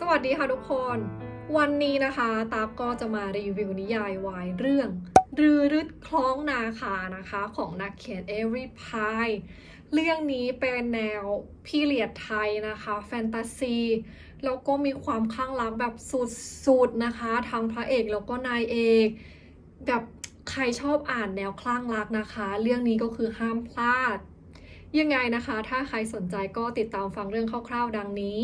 สวัสดีค่ะทุกคน วันนี้นะคะตาก็จะมารีวิวนิยายวายเรื่อง รือรึดคล้องนาคานะคะของนักเขียนเอริพายเรื่องนี้เป็นแนวพีเรียดไทยนะคะแฟนตาซีแล้วก็มีความข้างรักแบบสุดๆนะคะทั้งพระเอกแล้วก็นายเอก แบบใครชอบอ่านแนวคลั่งรักนะคะ เรื่องนี้ก็คือห้ามพลาด ยังไงนะคะ ถ้าใครสนใจก็ติดตามฟังเรื่องคร่าวๆ ดังนี้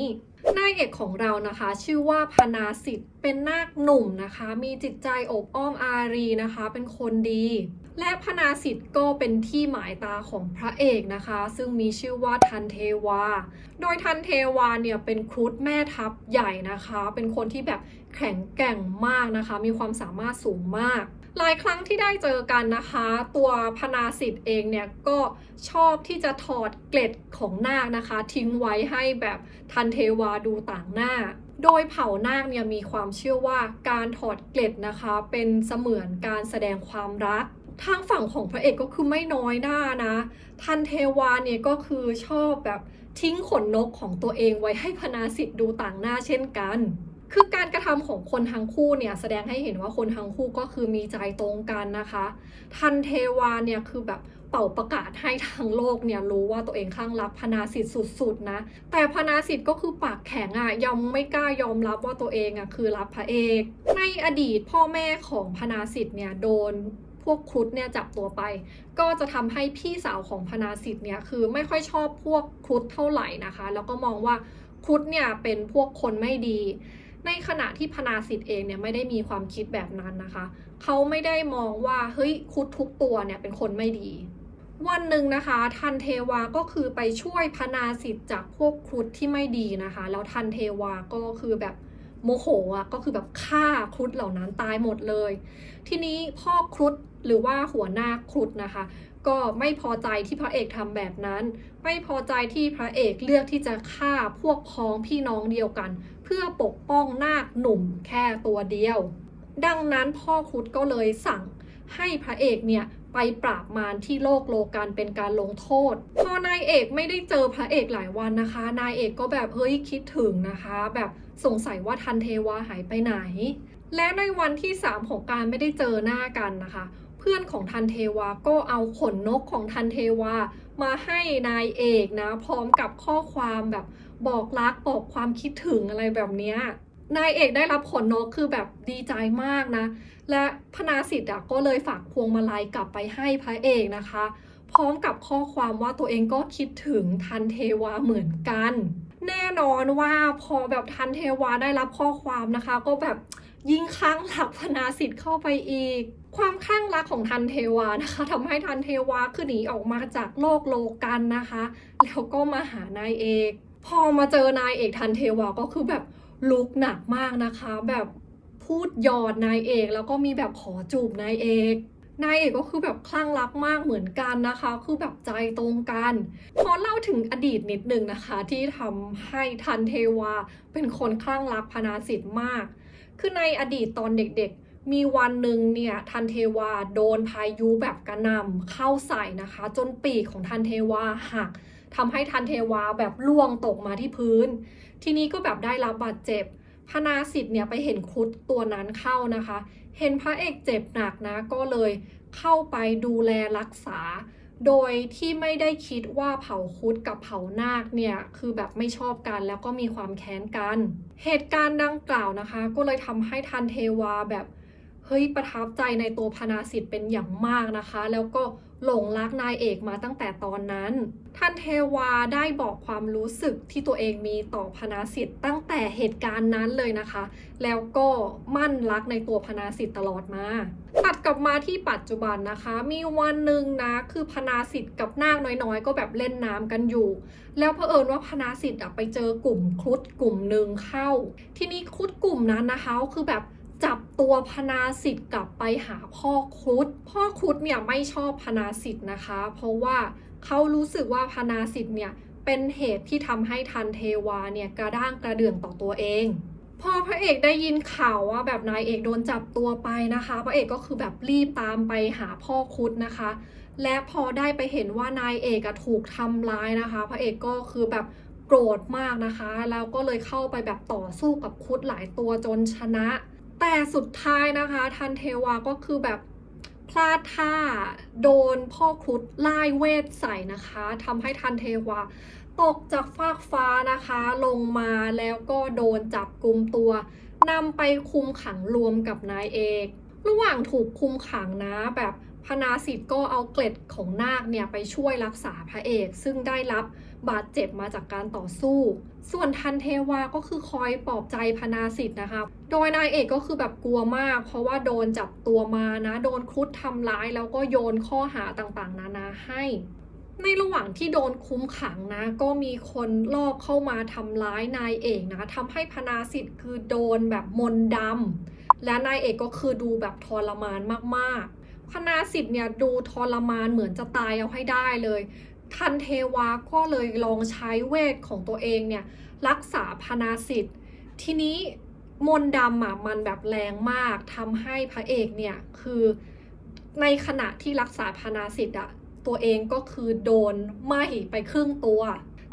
นายเอกของเรานะคะ ชื่อว่าพนาสิทธิ์เป็นนาคหนุ่มนะคะ มีจิตใจอบอ้อมอารีนะคะ เป็นคนดี และพนาสิทธิ์ก็เป็นที่หมายตาของพระเอกนะคะ ซึ่งมีชื่อว่าทันเทวา โดยทันเทวาเนี่ยเป็นครุฑแม่ทัพใหญ่นะคะ เป็นคนที่แบบแข็งแกร่งมากนะคะ มีความสามารถสูงมาก หลายครั้งที่ได้เจอกันนะคะ ตัวพนาสิทธิ์เองเนี่ยก็ชอบที่จะถอดเกล็ดของนาคนะคะ ทิ้งไว้ให้แบบทันเทวาดูต่างหน้า โดยเผ่านาคเนี่ยมีความเชื่อว่าการถอดเกล็ดนะคะ เป็นเสมือนการแสดงความรักทางฝั่งของพระเอกก็คือไม่น้อยหน้านะ ทันเทวาเนี่ยก็คือชอบแบบทิ้งขนนกของตัวเองไว้ให้พนาสิทธิ์ดูต่างหน้าเช่นกัน คือการกระทำของคนทั้งคู่เนี่ยแสดงให้เห็นว่าคนทั้งคู่ก็คือมีใจตรงกันนะคะ ทันเทวาเนี่ยคือแบบเป่าประกาศให้ทั้งโลกเนี่ยรู้ว่าตัวเองข้างรักพนาสิทธิ์สุดๆนะ แต่พนาสิทธิ์ก็คือปากแข็งอะ่ะยอมไม่กล้ายอมรับว่าตัวเองอะ่ะคือรับพระเอก ในอดีตพ่อแม่ของพนาสิทธิ์เนี่ยโดนพวกครุฑเนี่ยจับตัวไป ก็จะทำให้พี่สาวของพนาสิทธิ์เนี่ยคือไม่ค่อยชอบพวกครุฑเท่าไหร่นะคะ แล้วก็มองว่าครุฑเนี่ยเป็นพวกคนไม่ดี ในขณะที่พนาสิทธิ์เองเนี่ยไม่ได้มีความคิดแบบนั้นนะคะ เขาไม่ได้มองว่าเฮ้ยครุฑทุกตัวเนี่ยเป็นคนไม่ดี วันหนึ่งนะคะทันเทวาก็คือไปช่วยพนาสิทธิ์จากพวกครุฑที่ไม่ดีนะคะ แล้วทันเทวาก็คือแบบโมโหอะก็คือแบบฆ่าครุฑเหล่านั้นตายหมดเลย ทีนี้พ่อครุฑหรือว่าหัวหน้าครุฑนะคะ ก็ไม่พอใจที่พระเอกทำแบบนั้น ไม่พอใจที่พระเอกเลือกที่จะฆ่าพวกพ้องพี่น้องเดียวกัน เพื่อปกป้องนาคหนุ่มแค่ตัวเดียว ดังนั้นพ่อครุฑก็เลยสั่งให้พระเอกเนี่ยไปปราบมารที่โลกโลกันเป็นการลงโทษ พอนายเอกไม่ได้เจอพระเอกหลายวันนะคะ นายเอกก็แบบเฮ้ยคิดถึงนะคะ แบบสงสัยว่าทันเทวาหายไปไหน และในวันที่ 3 ของการไม่ได้เจอหน้ากันนะคะ เพื่อนของทันเทวาก็เอาขนนกของทันเทวา มาให้นายเอกนะ พร้อมกับข้อความแบบบอกรักบอกความคิดถึงอะไรแบบเนี้ยนายเอกได้รับขนนกคือแบบดีใจมากนะ และพนาสิทธิ์ก็เลยฝากพวงมาลัยกลับไปให้พระเอกนะคะ พร้อมกับข้อความว่าตัวเองก็คิดถึงทันเทวาเหมือนกัน แน่นอนว่าพอแบบทันเทวาได้รับข้อความนะคะ ก็แบบยิ่งคลั่งรักพนาสิทธิ์เข้าไปอีก ความคลั่งรักของทันเทวานะคะทำให้ทันเทวาคือหนีออกมาจากโลกโลกันนะคะ แล้วก็มาหานายเอก พอมาเจอนายเอกทันเทวาก็คือแบบลุกหนักมากนะคะ แบบพูดหยอดนายเอก แล้วก็มีแบบขอจูบนายเอกนายเอกก็คือแบบคลั่งรักมากเหมือนกันนะคะ คือแบบใจตรงกันพอเล่าถึงอดีตนิดนึงนะคะ ที่ทำให้ทันเทวาเป็นคนคลั่งรักพนาสิทธิ์มาก คือในอดีตตอนเด็กๆ มีวันหนึ่งเนี่ยทันเทวาโดนพายุแบบกระหน่ำเข้าใส่นะคะ จนปีกของทันเทวาหักทำให้ทันเทวาแบบล่วงตกมาที่พื้น ทีนี้ก็แบบได้รับบาดเจ็บพนาสิทธิ์เนี่ยไปเห็นครุฑตัวนั้นเข้านะคะ เห็นพระเอกเจ็บหนักนะก็เลยเข้าไปดูแลรักษา โดยที่ไม่ได้คิดว่าเผ่าครุฑกับเผ่านาคเนี่ยคือแบบไม่ชอบกันแล้วก็มีความแค้นกัน เหตุการณ์ดังกล่าวนะคะ ก็เลยทำให้ทันเทวาแบบ เฮ้ยประทับใจในตัวพนาสิทธิ์เป็นอย่างมากนะคะ แล้วก็หลงรักนายเอกมาตั้งแต่ตอนนั้น ท่านเทวาได้บอกความรู้สึกที่ตัวเองมีต่อพนาสิทธิ์ตั้งแต่เหตุการณ์นั้นเลยนะคะ แล้วก็มั่นรักในตัวพนาสิทธิ์ตลอดมาตัดกลับมาที่ปัจจุบันนะคะ มีวันหนึ่งนะคือพนาสิทธิ์กับนาคน้อยๆ ก็แบบเล่นน้ำกันอยู่ แล้วเผอิญว่าพนาสิทธิ์ไปเจอกลุ่มครุฑกลุ่มหนึ่งเข้า ที่นี้ครุฑกลุ่มนั้นนะคะคือแบบ จับตัวพนาสิทธิ์กลับไปหาพ่อครุฑพ่อครุฑเนี่ยไม่ชอบพนาสิทธิ์นะคะ เพราะว่าเขารู้สึกว่าพนาสิทธิ์เนี่ยเป็นเหตุที่ทำให้ทันเทวาเนี่ยกระด้างกระเดื่องต่อตัวเองพอพระเอกได้ยินข่าวว่าแบบนายเอกโดนจับตัวไปนะคะ พระเอกก็คือแบบรีบตามไปหาพ่อครุฑนะคะ และพอได้ไปเห็นว่านายเอกถูกทำร้ายนะคะ พระเอกก็คือแบบโกรธมากนะคะ แล้วก็เลยเข้าไปแบบต่อสู้กับครุดหลายตัวจนชนะ แต่สุดท้ายนะคะทันเทวาก็คือแบบพลาดท่าโดนพ่อครุดไล่เวทใส่นะคะทำให้ทันเทวา ตกจากฟากฟ้านะคะ ลงมาแล้วก็โดนจับกลุมตัวนำไปคุมขังรวมกับนายเอกระหว่างถูกคุมขังนะแบบพนาสิทธ์ก็เอาเกล็ดของนาคเนี่ยไปช่วยรักษาพระเอก ซึ่งได้รับ บาดเจ็บมาจากการต่อสู้ ส่วนทันเทวาก็คือคอยปลอบใจพนาสิทธ์นะคะ โดยนายเอกก็คือแบบกลัวมาก เพราะว่าโดนจับตัวมานะ โดนครุฑทำร้ายแล้วก็โยนข้อหาต่างๆ นานาให้ ในระหว่างที่โดนคุ้มขังนะ ก็มีคนลอบเข้ามาทำร้ายนายเอกนะทำให้พนาสิทธิ์คือโดนแบบมนดำและนายเอกก็คือดูแบบทรมานมากๆพนาสิทธิ์เนี่ยดูทรมานเหมือนจะตายเอาให้ได้เลย ทันเทวาก็เลยลองใช้เวทของตัวเองเนี่ยรักษาพนาสิทธิ์ ทีนี้มนดำอะมันแบบแรงมากทำให้พระเอกเนี่ยคือในขณะที่รักษาพนาสิทธิ์อะตัวเองก็คือโดนไหม้ไปครึ่งตัว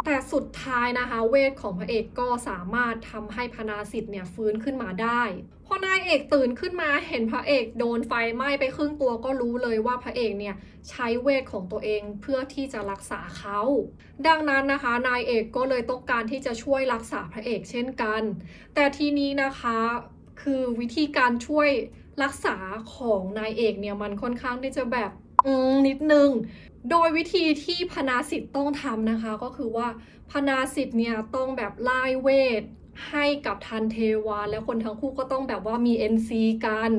แต่สุดท้ายนะคะ เวทของพระเอกก็สามารถทำให้พนาสิทธิ์เนี่ยฟื้นขึ้นมาได้พอนายเอกตื่นขึ้นมาเห็นพระเอกโดนไฟไหม้ไปครึ่งตัวก็รู้เลยว่าพระเอกเนี่ยใช้เวทของตัวเองเพื่อที่จะรักษาเขา ดังนั้นนะคะ นายเอกก็เลยต้องการที่จะช่วยรักษาพระเอกเช่นกัน แต่ทีนี้นะคะคือวิธีการช่วยรักษาของนายเอกเนี่ยมันค่อนข้างที่จะแบบ นิดนึง โดยวิธีที่พนาสิทธิ์ต้องทำนะคะ ก็คือว่าพนาสิทธิ์เนี่ยต้องแบบไล่เวทให้กับทันเทวา แล้วคนทั้งคู่ก็ต้องแบบว่ามี NC กัน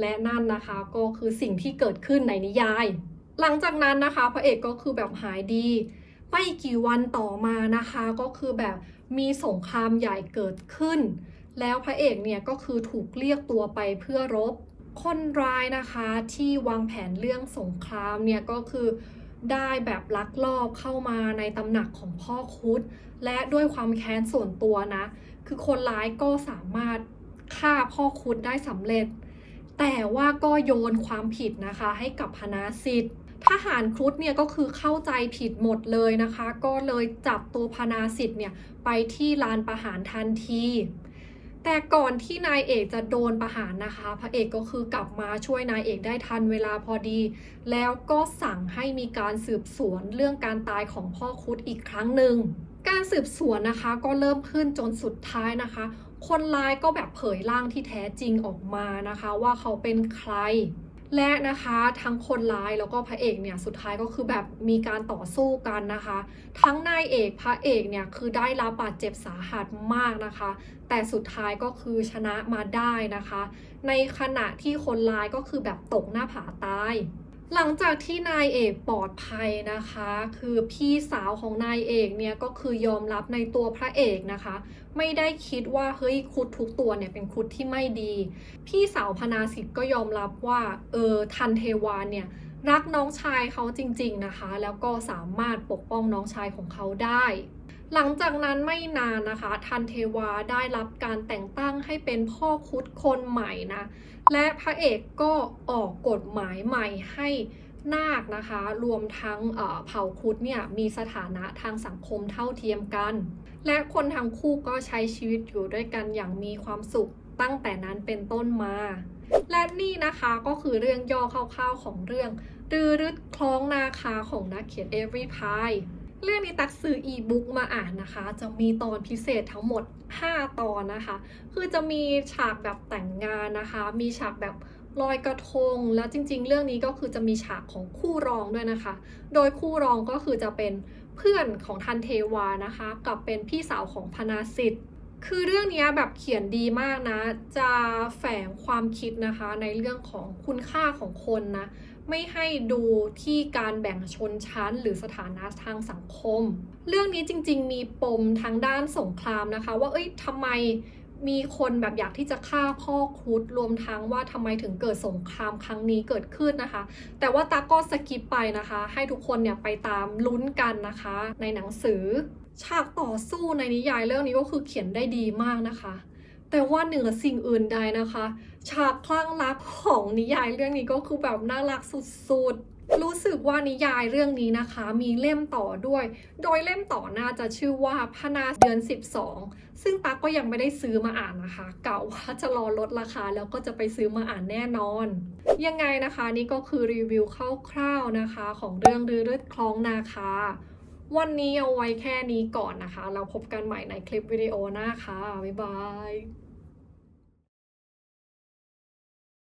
และนั่นนะคะก็คือสิ่งที่เกิดขึ้นในนิยาย หลังจากนั้นนะคะ พระเอกก็คือแบบหายดี ไม่กี่วันต่อมานะคะ ก็คือแบบมีสงครามใหญ่เกิดขึ้น แล้วพระเอกเนี่ยก็คือถูกเรียกตัวไปเพื่อรบ คนร้ายนะคะที่วางแผนเรื่องสงครามเนี่ยก็คือได้แบบลักลอบเข้ามาในตำหนักของพ่อคุด และด้วยความแค้นส่วนตัวนะ คือคนร้ายก็สามารถฆ่าพ่อคุดได้สำเร็จ แต่ว่าก็โยนความผิดนะคะ ให้กับพนาสิทธิ์ทหารครุฑเนี่ยก็คือเข้าใจผิดหมดเลยนะคะ ก็เลยจับตัวพนาสิทธิ์เนี่ยไปที่ลานประหารทันที แต่ก่อนที่นายเอกจะโดนประหารนะคะ พระเอกก็คือกลับมาช่วยนายเอกได้ทันเวลาพอดี แล้วก็สั่งให้มีการสืบสวนเรื่องการตายของพ่อคุดอีกครั้งหนึ่ง การสืบสวนนะคะก็เริ่มขึ้นจนสุดท้ายนะคะ คนร้ายก็แบบเผยร่างที่แท้จริงออกมานะคะ ว่าเขาเป็นใคร และนะคะทั้งคนร้ายแล้วก็พระเอกเนี่ยสุดท้ายก็คือแบบมีการต่อสู้กันนะคะ ทั้งนายเอกพระเอกเนี่ยคือได้รับบาดเจ็บสาหัสมากนะคะ แต่สุดท้ายก็คือชนะมาได้นะคะ ในขณะที่คนร้ายก็คือแบบตกหน้าผาตาย หลังจากที่นายเอกปลอดภัยนะคะ คือพี่สาวของนายเอกเนี่ยก็คือยอมรับในตัวพระเอกนะคะ ไม่ได้คิดว่าเฮ้ยคุดทุกตัวเนี่ยเป็นคุดที่ไม่ดี พี่สาวพนาสิทธ์ก็ยอมรับว่าเออทันเทวานเนี่ยรักน้องชายเขาจริง ๆนะคะ แล้วก็สามารถปกป้องน้องชายของเขาได้ หลังจากนั้นไม่นานนะคะ ทันเทวาได้รับการแต่งตั้งให้เป็นพ่อคุดคนใหม่นะ และพระเอกก็ออกกฎหมายใหม่ให้นาคนะคะ รวมทั้งเผ่าคุดเนี่ยมีสถานะทางสังคมเท่าเทียมกัน และคนทั้งคู่ก็ใช้ชีวิตอยู่ด้วยกันอย่างมีความสุขตั้งแต่นั้นเป็นต้นมา และนี่นะคะก็คือเรื่องย่อคร่าวๆของเรื่องรือรึดคล้องนาคาของนักเขียน Every Pie เรื่ เรื่องนี้ตักซื้ออีบุ๊กมาอ่านนะคะ จะมีตอนพิเศษทั้งหมด 5 ตอนนะคะ คือจะมีฉากแบบแต่งงานนะคะ มีฉากแบบลอยกระทง แล้วจริง ๆ เรื่องนี้ก็คือจะมีฉากของคู่รองด้วยนะคะ โดยคู่รองก็คือจะเป็นเพื่อนของทันเทวานะคะ กับเป็นพี่สาวของพนาสิทธิ์ คือเรื่องนี้แบบเขียนดีมากนะ จะแฝงความคิดนะคะ ในเรื่องของคุณค่าของคนนะ ไม่ให้ดูที่การแบ่งชนชั้นหรือสถานะทางสังคม เรื่องนี้จริง ๆ มีปมทางด้านสงครามนะคะ ว่าเอ้ยทำไมมีคนแบบอยากที่จะฆ่าพ่อครุฑรวมทั้งว่าทำไมถึงเกิดสงครามครั้งนี้เกิดขึ้นนะคะ แต่ว่าตาก็สกิปไปนะคะ ให้ทุกคนเนี่ยไปตามลุ้นกันนะคะ ในหนังสือ ฉากต่อสู้ในนิยายเรื่องนี้ก็คือเขียนได้ดีมากนะคะ แต่ว่าเหนือสิ่งอื่นใดนะคะ ฉากคลั่งรักของนิยายเรื่องนี้ก็คือแบบน่ารักสุดๆ รู้สึกว่านิยายเรื่องนี้นะคะ มีเล่มต่อด้วย โดยเล่มต่อน่าจะชื่อว่าพนาเดือน 12 ซึ่งตั๊กก็ยังไม่ได้ซื้อมาอ่านนะคะกะว่าจะรอลดราคาแล้วก็จะไปซื้อมาอ่านแน่นอน ยังไงนะคะนี่ก็คือรีวิวคร่าวๆนะคะ ของเรื่องรือรืดคล้องนาคา วันนี้เอาไว้แค่นี้ก่อนนะคะ เราพบกันใหม่ในคลิปวิดีโอหน้าค่ะ บ๊ายบาย